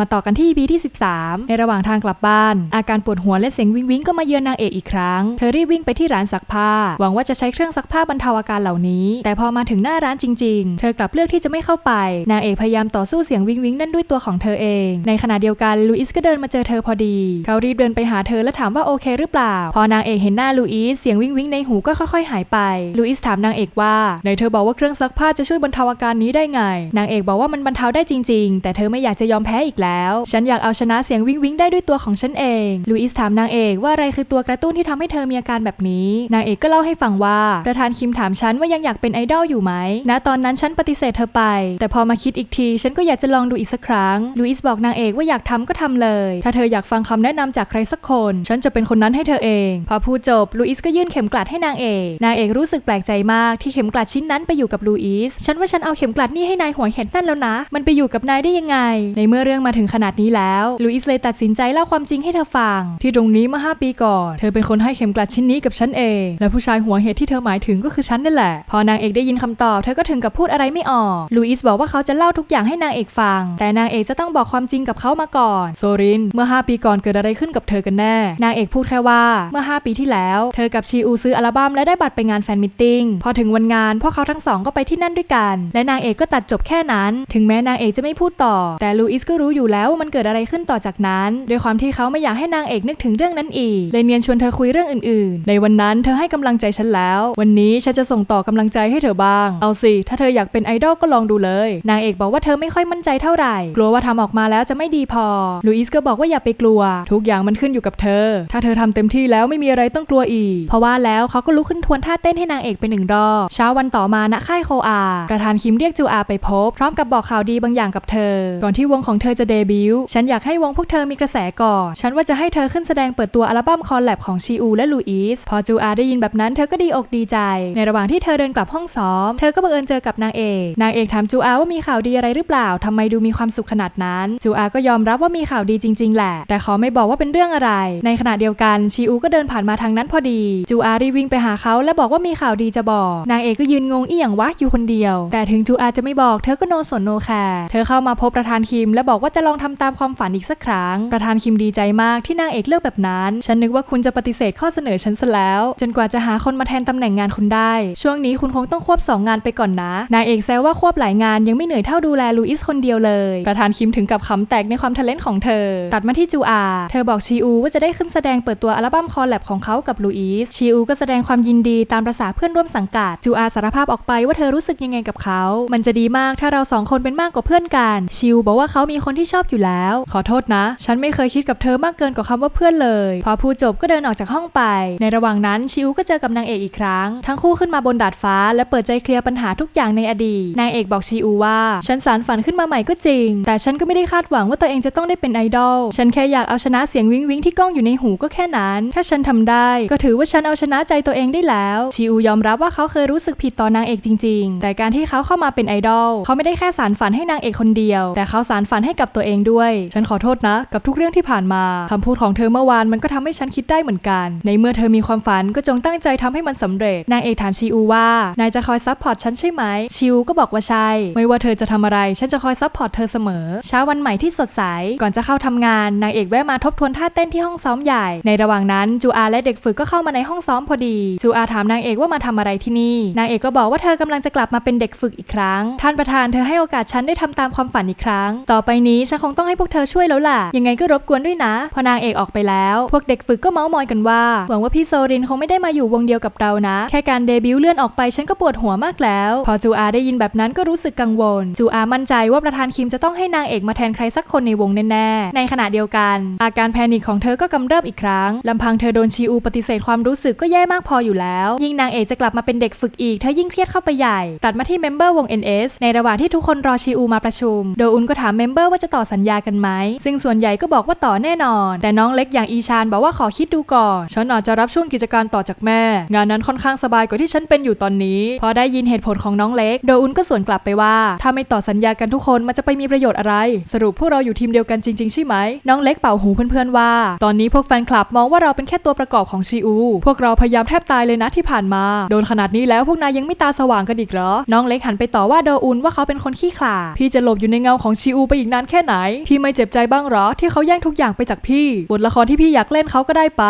มาต่อกันที่ EP ที่ 13 ในระหว่างทางกลับบ้าน อาการปวดหัวและเสียงวิงวิงก็มาเยือนนางเอกอีกครั้ง เธอรีบวิ่งไปที่ร้านซักผ้า หวังว่าจะใช้เครื่องซักผ้าบรรเทาอาการเหล่านี้ แต่พอมาถึงหน้าร้านจริง ๆ เธอกลับเลือกที่จะไม่เข้าไป นางเอกพยายามต่อสู้เสียงวิงวิงนั่นด้วยตัวของเธอเอง ในขณะเดียวกันลูอิสก็เดินมาเจอเธอพอดี เขารีบเดินไปหาเธอและถามว่าโอเคหรือเปล่า พอนางเอกเห็นหน้าลูอิสเสียงวิงวิงในหูก็ค่อยๆ หายไป ลูอิสถามนางเอกว่าไหนเธอบอกว่าเครื่องซักผ้าจะช่วยบรรเทาอาการนี้ได้ไง นางเอกบอกว่ามันบรรเทาได้จริง ๆ แต่เธอไม่อยากจะยอมแพ้อีกแล้วฉันอยากเอาชนะเสียงวิงวิงได้ด้วยตัวของฉันเองลูอิสถามนางเอกว่าอะไรคือตัวกระตุ้นที่ทำให้เธอมีอาการแบบนี้ นางเอกก็เล่าให้ฟังว่า ประธานคิมถามฉันว่ายังอยากเป็นไอดอลอยู่ไหมณตอนนั้นฉันปฏิเสธเธอไป แต่พอมาคิดอีกที ฉันก็อยากจะลองดูอีกสักครั้งลูอิสบอกนางเอกว่าอยากทำก็ทำเลย ถ้าเธออยากฟังคำแนะนำจากใครสักคน ฉันจะเป็นคนนั้นให้เธอเอง พอพูดจบลูอิสก็ยื่นเข็มกลัดให้นางเอก นางเอกรู้สึกแปลกใจมากที่เข็มกลัดชิ้นนั้นไปอยู่กับลูอิสฉันว่าฉันเอาเข็มกลัดนี่ให้นายหัวเห็ดนั่นแล้วนะ มันไปอยู่กับนายได้ยังไง ในเมื่อเรื่องมาถึงึงขนาดนี้แล้วลูอิสเลยตัดสินใจเล่าความจริงให้เธอฟัง ที่ตรงนี้เมื่อ 5 ปีก่อน เธอเป็นคนให้เข็มกลัดชิ้นนี้กับฉันเอง และผู้ชายหัวเห็ดที่เธอหมายถึงก็คือฉันนั่นแหละ พอนางเอกได้ยินคำตอบเธอก็ถึงกับพูดอะไรไม่ออกลูอิสบอกว่าเขาจะเล่าทุกอย่างให้นางเอกฟัง แต่นางเอกจะต้องบอกความจริงกับเขามาก่อนโซรินเมื่อ 5 ปีก่อนเกิดอะไรขึ้นกับเธอกันแน่ นางเอกพูดแค่ว่าเมื่อ 5 ปีที่แล้ว เธอกับชีอูซื้ออัลบั้มและได้บัตรไปงานแฟนมิทติ้งพอถึงวันงานพวกเขาทั้งสองก็ไปที่นั่นด้วยกัน และนางเอกก็ตัดจบแค่นั้น ถึงแม้นางเอกจะไม่พูดต่อ แต่ลูอิสก็รู้อยู่แล้วว่ามันเกิดอะไรขึ้นต่อจากนั้นด้วยความที่เขาไม่อยากให้นางเอกนึกถึงเรื่องนั้นอีกเลยเนียนชวนเธอคุยเรื่องอื่นๆ ในวันนั้นเธอให้กำลังใจฉันแล้ว วันนี้ฉันจะส่งต่อกำลังใจให้เธอบ้าง เอาสิ ถ้าเธออยากเป็นไอดอลก็ลองดูเลย นางเอกบอกว่าเธอไม่ค่อยมั่นใจเท่าไหร่ กลัวว่าทำออกมาแล้วจะไม่ดีพอลูอิสก็บอกว่าอย่าไปกลัว ทุกอย่างมันขึ้นอยู่กับเธอ ถ้าเธอทำเต็มที่แล้วไม่มีอะไรต้องกลัวอีก เพราะว่าแล้วเขาก็ลุกขึ้นทวนท่าเต้นให้นางเอกเป็นหนึ่งรอบเช้าวันต่อมาณค่ายโคอาประธานคิมเรียกจูอาไปพบ พร้อมกับบอกข่าวดีบางอย่างกับเธอ ก่อนที่วงของเธอจะเดบิวต์ฉันอยากให้วงพวกเธอมีกระแสก่อน ฉันว่าจะให้เธอขึ้นแสดงเปิดตัวอัลบั้มคอลแลบของชีอูและลูอิส พอจูอาได้ยินแบบนั้นเธอก็ดีอกดีใจ ในระหว่างที่เธอเดินกลับห้องซ้อม เธอก็บังเอิญเจอกับนางเอก นางเอกถามจูอาว่ามีข่าวดีอะไรหรือเปล่าทำไมดูมีความสุขขนาดนั้น จูอาก็ยอมรับว่ามีข่าวดีจริง ๆ แหละ แต่ขอไม่บอกว่าเป็นเรื่องอะไร ในขณะเดียวกันชีอูก็เดินผ่านมาทางนั้นพอดี จูอารีวิ่งไปหาเขาและบอกว่ามีข่าวดีจะบอก นางเอกก็ยืนงงอีหยังวะอยู่คนเดียว แต่ถึงจูอาจะไม่บอก เธอก็โนสนโนแคร์เธอเข้ามาพบประธานคิม และบอกว่าจะลองทำตามความฝันอีกสักครั้ง ประธานคิมดีใจมากที่นางเอกเลือกแบบนั้น ฉันนึกว่าคุณจะปฏิเสธข้อเสนอฉันซะแล้ว จนกว่าจะหาคนมาแทนตำแหน่งงานคุณได้ ช่วงนี้คุณคงต้องควบสองงานไปก่อนนะ นางเอกแซวว่าควบหลายงานยังไม่เหนื่อยเท่าดูแลลูอิสคนเดียวเลย ประธานคิมถึงกับขำแตกในความทะเลนของเธอ ตัดมาที่จูอา เธอบอกชีอูว่าจะได้ขึ้นแสดงเปิดตัวอัลบั้มคอลแลบของเขากับลูอิส ชีอูก็แสดงความยินดีตามประษาเพื่อนร่วมสังกัด จูอาสารภาพออกไปว่าเธอรู้สึกยังไงกับเขา มันจะดีมากถ้าเราสองคนเป็นมากกว่าเพื่อนกัน ชิวบอกว่าเขามีคนที่ชอบอยู่แล้ว ขอโทษนะ ฉันไม่เคยคิดกับเธอมากเกินกว่าคำว่าเพื่อนเลย พอพูดจบก็เดินออกจากห้องไป ในระหว่างนั้นชิวก็เจอกับนางเอกอีกครั้ง ทั้งคู่ขึ้นมาบนดาดฟ้า และเปิดใจเคลียร์ปัญหาทุกอย่างในอดีต นางเอกบอกชิวว่า ฉันสารฝันขึ้นมาใหม่ก็จริง แต่ฉันก็ไม่ได้คาดหวังว่าตัวเองจะต้องได้เป็นไอดอล ฉันแค่อยากเอาชนะเสียงวิงวิงที่ก้องอยู่ในหูก็แค่นั้น ถ้าฉันทำได้ ก็ถือว่าฉันเอาชนะใจตัวเองได้แล้ว ชิวยอมรับว่าเขาเคยรู้สึกผิดต่อนางเอกจริง ๆ แต่การที่เขาเข้ามาเป็นไอดอลเขาไม่ได้แค่สารฝันให้นางเอกคนเดียว แต่เขาสารฝันให้กับตัวเองด้วย ฉันขอโทษนะ กับทุกเรื่องที่ผ่านมาคำพูดของเธอเมื่อวานมันก็ทำให้ฉันคิดได้เหมือนกัน ในเมื่อเธอมีความฝันก็จงตั้งใจทำให้มันสำเร็จ นางเอกถามชิอูว่า นายจะคอยซัพพอร์ตฉันใช่ไหม ชิวก็บอกว่าใช่ ไม่ว่าเธอจะทำอะไร ฉันจะคอยซัพพอร์ตเธอเสมอ เช้าวันใหม่ที่สดใส ก่อนจะเข้าทำงาน นางเอกแวะมาทบทวนท่าเต้นที่ห้องซ้อมใหญ่ ในระหว่างนั้นจูอาและเด็กฝึกก็เข้ามาในห้องซ้อมพอดี จูอาถามนางเอกว่ามาทำอะไรที่นี่ นางเอกก็บอกว่าเธอกำลังจะกลับมาเป็นเด็กฝึกอีกครั้ง ท่านประธานเธอให้โอกาสฉันได้ทำตามความฝันอีกครั้ง ต่อไปนี้ฉันคงต้องให้พวกเธอช่วยแล้วล่ะ ยังไงก็รบกวนด้วยนะ พอนางเอกออกไปแล้ว พวกเด็กฝึกก็เมาส์มอยกันว่า หวังว่าพี่โซรินคงไม่ได้มาอยู่วงเดียวกับเรานะ แค่การเดบิวต์เลื่อนออกไปฉันก็ปวดหัวมากแล้ว พอจูอาได้ยินแบบนั้นก็รู้สึกกังวล จูอามั่นใจว่าประธานคิมจะต้องให้นางเอกมาแทนใครสักคนในวงแน่ๆ ในขณะเดียวกัน อาการแพนิคของเธอก็กำเริบอีกครั้งลำพังเธอโดนชีอูปฏิเสธความรู้สึกก็แย่มากพออยู่แล้ว ยิ่งนางเอกจะกลับมาเป็นเด็กฝึกอีกเธอยิ่งเครียดเข้าไปใหญ่ ตัดมาที่เมมเบอร์วง NS ในระหว่างที่ทุกคนรอชีอูมาประชุม โดอุนก็ถามเมมเบอร์ว่าจะต่อสัญญากันไหม ซึ่งส่วนใหญ่ก็บอกว่าต่อแน่นอน แต่น้องเล็กอย่างอีชานบอกว่าขอคิดดูก่อนฉันอาจจะรับช่วงกิจการต่อจากแม่ งานนั้นค่อนข้างสบายกว่าที่ฉันเป็นอยู่ตอนนี้ พอได้ยินเหตุผลของน้องเล็ก โดอุนก็สวนกลับไปว่า ถ้าไม่ต่อสัญญากันทุกคนมันจะไปมีประโยชน์อะไร สรุปพวกเราอยู่ทีมเดียวกันจริง ๆ ใช่ไหม น้องเล็กเป่าหูเพื่อนๆว่า ตอนนี้พวกแฟนคลับมองว่าเราเป็นแค่ตัวประกอบของชีอู พวกเราพยายามแทบตายเลยนะที่ผ่านมา โดนขนาดนี้แล้วพวกนายยังไม่ตาสว่างกันอีกเหรอ น้องเล็กหันไปต่อว่าโดอุนว่าเขาเป็นคนขี้ขลาดพี่จะหลบอยู่ในเงาของชีอูไปอีกนานแค่ไหนไหน พี่ไม่เจ็บใจบ้างหรอ ที่เขาแย่งทุกอย่างไปจากพี่ บทละครที่พี่อยากเล่นเขาก็ได้ไป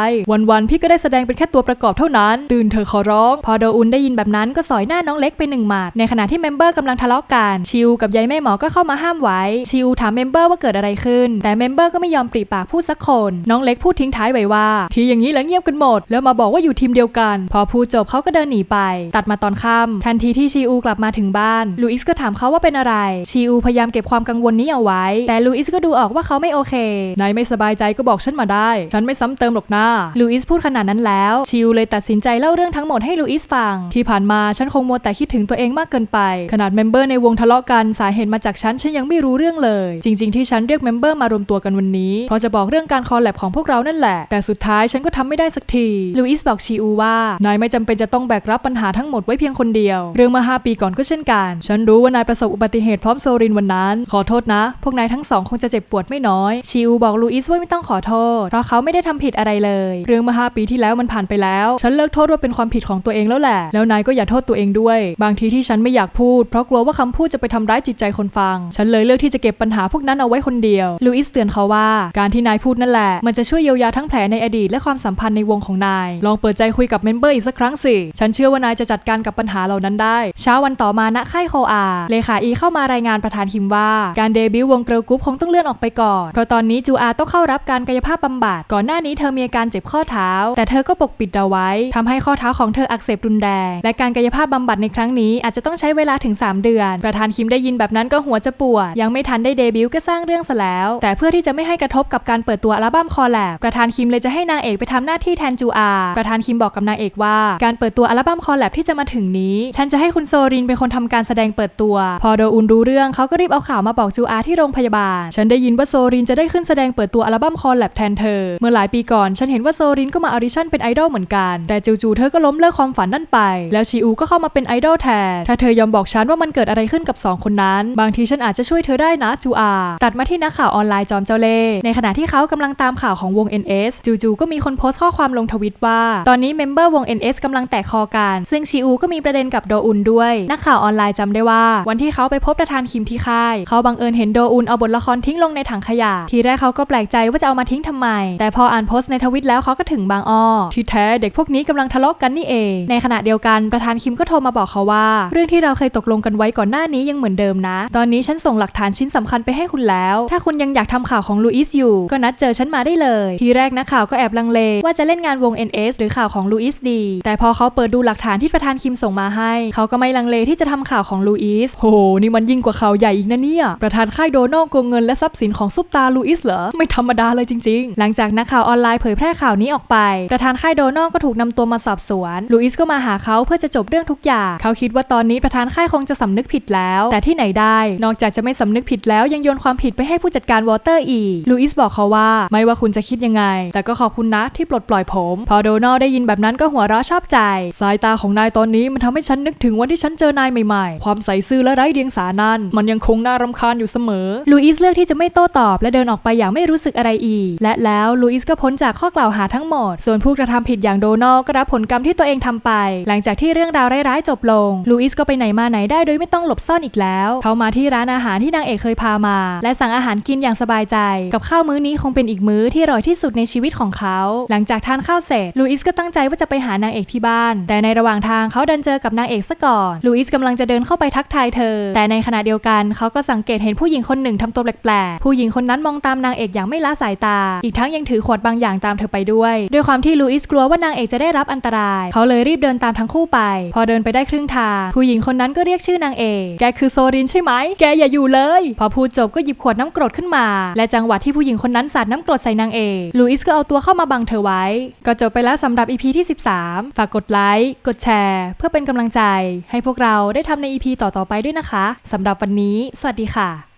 วันๆพี่ก็ได้แสดงเป็นแค่ตัวประกอบเท่านั้น ตื่นเธอขอร้อง พอโดอุนได้ยินแบบนั้นก็สอยหน้าน้องเล็กไปหนึ่งหมัดในขณะที่เมมเบอร์กำลังทะเลาะกันชิวกับยายแม่หมอก็เข้ามาห้ามไว้ ชิวถามเมมเบอร์ว่าเกิดอะไรขึ้น แต่เมมเบอร์ก็ไม่ยอมปริปากพูดสักคนน้องเล็กพูดทิ้งท้ายไว้ว่า ทีอย่างนี้แล้วเงียบกันหมด แล้วมาบอกว่าอยู่ทีมเดียวกัน พอพูดจบเขาก็เดินหนีไป ตัดมาตอนค่ำทันทีที่ชิวกลับมาถึงบ้านลูอิสก็ถามเขาว่าเป็นอะไร ชิวพยายามเก็บความกังวลนี้เอาไว้แต่ลูอิสก็ดูออกว่าเขาไม่โอเคนายไม่สบายใจก็บอกฉันมาได้ ฉันไม่ซ้ำเติมหรอกนะลูอิสพูดขนาดนั้นแล้ว ชิวเลยตัดสินใจเล่าเรื่องทั้งหมดให้ลูอิสฟัง ที่ผ่านมาฉันคงมัวแต่คิดถึงตัวเองมากเกินไป ขนาดเมมเบอร์ในวงทะเลาะกันสาเหตุมาจากฉันฉันยังไม่รู้เรื่องเลย จริง ๆ ที่ฉันเรียกเมมเบอร์มารวมตัวกันวันนี้เพราะจะบอกเรื่องการคอลแลบของพวกเรานั่นแหละ แต่สุดท้ายฉันก็ทำไม่ได้สักทีลูอิสบอกชิวว่านายไม่จำเป็นจะต้องแบกรับปัญหาทั้งหมดไว้เพียงคนเดียว เรื่องเมื่อ5ปีก่อนก็เช่นกัน ฉันรู้ว่านายประสบอุบัติเหตุพร้อมโซรินวันนั้น ขอโทษนะ พวกนายทั้งสองคงจะเจ็บปวดไม่น้อย ชิวบอกลูอิสว่าไม่ต้องขอโทษ เพราะเขาไม่ได้ทำผิดอะไรเลย เรื่องมื่อ5ปีที่แล้วมันผ่านไปแล้ว ฉันเลิกโทษว่าเป็นความผิดของตัวเองแล้วแหละ แล้วนายก็อย่าโทษตัวเองด้วย บางทีที่ฉันไม่อยากพูด เพราะกลัวว่าคำพูดจะไปทำร้ายจิตใจคนฟัง ฉันเลยเลือกที่จะเก็บปัญหาพวกนั้นเอาไว้คนเดียว ลูอิสเตือนเขาว่า การที่นายพูดนั่นแหละ มันจะช่วยเยียวยาทั้งแผลในอดีตและความสัมพันธ์ในวงของนาย ลองเปิดใจคุยกับเมมเบอร์อีกสักครั้งสิ ฉันเชื่อว่านายจะจัดการกับปัญหาเหล่านั้นได้ เช้าวันต่อมาณค่ายโคอา เลขาอีเข้ามารายงานประธานคิมว่า การเดบิวต์วงเกิร์ลกรุ๊ปคงต้องเลื่อนออกไปก่อน เพราะตอนนี้จูอาต้องเข้ารับการกายภาพบำบัด ก่อนหน้านี้เธอมีอาการเจ็บข้อเท้า แต่เธอก็ปกปิดเอาไว้ทำให้ข้อเท้าของเธออักเสบรุนแรง และการกายภาพบำบัดในครั้งนี้อาจจะต้องใช้เวลาถึง 3 เดือน ประธานคิมได้ยินแบบนั้นก็หัวจะปวด ยังไม่ทันได้เดบิวต์ก็สร้างเรื่องซะแล้ว แต่เพื่อที่จะไม่ให้กระทบกับการเปิดตัวอัลบั้มคอลแลบประธานคิมเลยจะให้นางเอกไปทำหน้าที่แทนจูอา ประธานคิมบอกกับนางเอกว่า การเปิดตัวอัลบั้มคอลแลบที่จะมาถึงนี้ ฉันจะให้คุณโซรินเป็นคนทำการแสดงเปิดตัว พอโดอุนรู้เรื่องเขาก็รีบเอาข่าวมาบอกจูอาที่โรงพยาบาลฉันได้ยินว่าโซรินจะได้ขึ้นแสดงเปิดตัวอัลบั้มคอลแลบแทนเธอ เมื่อหลายปีก่อน ฉันเห็นว่าโซรินก็มาออดิชั่นเป็นไอดอลเหมือนกัน แต่จู่ๆเธอก็ล้มเลิกความฝันนั่นไป แล้วชีอูก็เข้ามาเป็นไอดอลแทน ถ้าเธอยอมบอกฉันว่ามันเกิดอะไรขึ้นกับสองคนนั้น บางทีฉันอาจจะช่วยเธอได้นะจูอา ตัดมาที่นักข่าวออนไลน์จอมเจ้าเล่ในขณะที่เขากำลังตามข่าวของวง NS จู่ๆก็มีคนโพสต์ข้อความลงทวิตว่า ตอนนี้เมมเบอร์วง NS กำลังแตกคอกัน ซึ่งชีอูก็มีประเด็นกับโดอุนด้วย นักข่าวออนไลน์จำได้ว่า วันที่เขาไปพบประธานคิมที่ค่าย เขาบังเอิญเห็นโดอุนเอาบทละครทิ้งลงในถังขยะ ทีแรกเขาก็แปลกใจว่าจะเอามาทิ้งทำไม แต่พออ่านโพสต์ในทวิตแล้วเขาก็ถึงบางอ้อที่แท้เด็กพวกนี้กำลังทะเลาะกันนี่เอง ในขณะเดียวกันประธานคิมก็โทรมาบอกเขาว่า เรื่องที่เราเคยตกลงกันไว้ก่อนหน้านี้ยังเหมือนเดิมนะ ตอนนี้ฉันส่งหลักฐานชิ้นสำคัญไปให้คุณแล้ว ถ้าคุณยังอยากทำข่าวของลูอิสอยู่ ก็นัดเจอฉันมาได้เลย ทีแรกนักข่าวก็แอบลังเลว่าจะเล่นงานวง NS หรือข่าวของลูอิสดี แต่พอเขาเปิดดูหลักฐานที่ประธานคิมส่งมาให้ เขาก็ไม่ลังเลที่จะทำข่าวของลูอิสโหนี่มันยิ่งกว่าข่าวใหญ่อีกนะเนี่ยประธานค่ายโดนัลโกงเงินและทรัพย์สินของซุปตาลูอิสเหรอ ไม่ธรรมดาเลยจริง ๆ หลังจากนักข่าวออนไลน์เผยแพร่ข่าวนี้ออกไป ประธานค่ายโดนัลก็ถูกนำตัวมาสอบสวน ลูอิสก็มาหาเขาเพื่อจะจบเรื่องทุกอย่าง เขาคิดว่าตอนนี้ประธานค่ายคงจะสำนึกผิดแล้ว แต่ที่ไหนได้ นอกจากจะไม่สำนึกผิดแล้วยังโยนความผิดไปให้ผู้จัดการวอเตอร์อีก ลูอิสบอกเขาว่า ไม่ว่าคุณจะคิดยังไง แต่ก็ขอบคุณนะที่ปลดปล่อยผม พอโดนัลได้ยินแบบนั้นก็หัวเราะชอบใจ สายตาของนายตอนนี้มันทำให้ฉันนึกถึงวันที่ฉันเจอนายใหม่ๆ ความใสซื่อและไร้เดียงสานั้น มันยังคงน่ารำคาญอยู่เสมอลูอิสเลือกที่จะไม่โต้ตอบ และเดินออกไปอย่างไม่รู้สึกอะไรอีก และแล้วลูอิสก็พ้นจากข้อกล่าวหาทั้งหมด ส่วนผู้กระทำผิดอย่างโดนัลก็รับผลกรรมที่ตัวเองทำไป หลังจากที่เรื่องราวร้ายๆจบลง ลูอิสก็ไปไหนมาไหนได้โดยไม่ต้องหลบซ่อนอีกแล้ว เขามาที่ร้านอาหารที่นางเอกเคยพามา และสั่งอาหารกินอย่างสบายใจ กับข้าวมื้อนี้คงเป็นอีกมื้อที่อร่อยที่สุดในชีวิตของเขา หลังจากทานข้าวเสร็จลูอิสก็ตั้งใจว่าจะไปหานางเอกที่บ้าน แต่ในระหว่างทางเขาดันเจอกับนางเอกซะก่อนลูอิสกำลังจะเดินเข้าไปทักทายเธอ แต่ในขณะเดียวกันเขาก็สังเกตเห็นผู้หญิงคนหนึ่งทำตัวแปลกๆ ผู้หญิงคนนั้นมองตามนางเอกอย่างไม่ละสายตา อีกทั้งยังถือขวดบางอย่างตามเธอไปด้วย ด้วยความที่ลูอิสกลัวว่านางเอกจะได้รับอันตราย เขาเลยรีบเดินตามทั้งคู่ไป พอเดินไปได้ครึ่งทาง ผู้หญิงคนนั้นก็เรียกชื่อนางเอก แกคือโซรินใช่ไหม แกอย่าอยู่เลย พอพูดจบก็หยิบขวดน้ำกรดขึ้นมา และจังหวะที่ผู้หญิงคนนั้นสาดน้ำกรดใส่นางเอกลูอิสก็เอาตัวเข้ามาบังเธอไว้ ก็จบไปแล้วสำหรับ EP ที่ 13 ฝากกดไลค์ กดแชร์ เพื่อเป็นกำลังใจ ให้พวกเราได้ทำใน EP ต่อๆไปด้วยนะคะสำหรับวันนี้ สวัสดีค่ะ